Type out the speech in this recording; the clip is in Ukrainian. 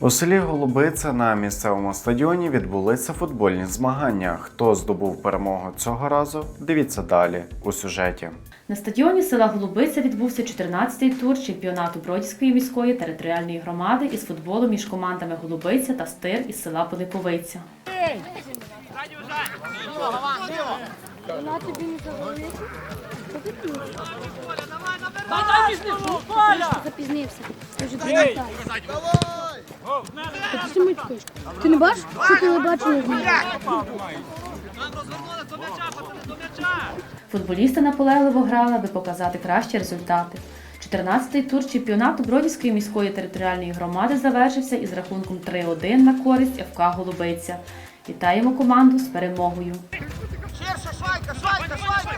У селі Голубиця на місцевому стадіоні відбулися футбольні змагання. Хто здобув перемогу цього разу? Дивіться далі у сюжеті. На стадіоні села Голубиця відбувся 14-й тур чемпіонату Бродівської міської територіальної громади із футболу між командами Голубиця та Стир із села Пилиповиця. Запізнився. Ти не бачиш? Що ти не знаєш? Футболісти наполегливо грали, аби показати кращі результати. 14-й тур чемпіонату Бродівської міської територіальної громади завершився із рахунком 3-1 на користь ФК Голубиця. Вітаємо команду з перемогою. Ширше, швайка, швайка, швайка!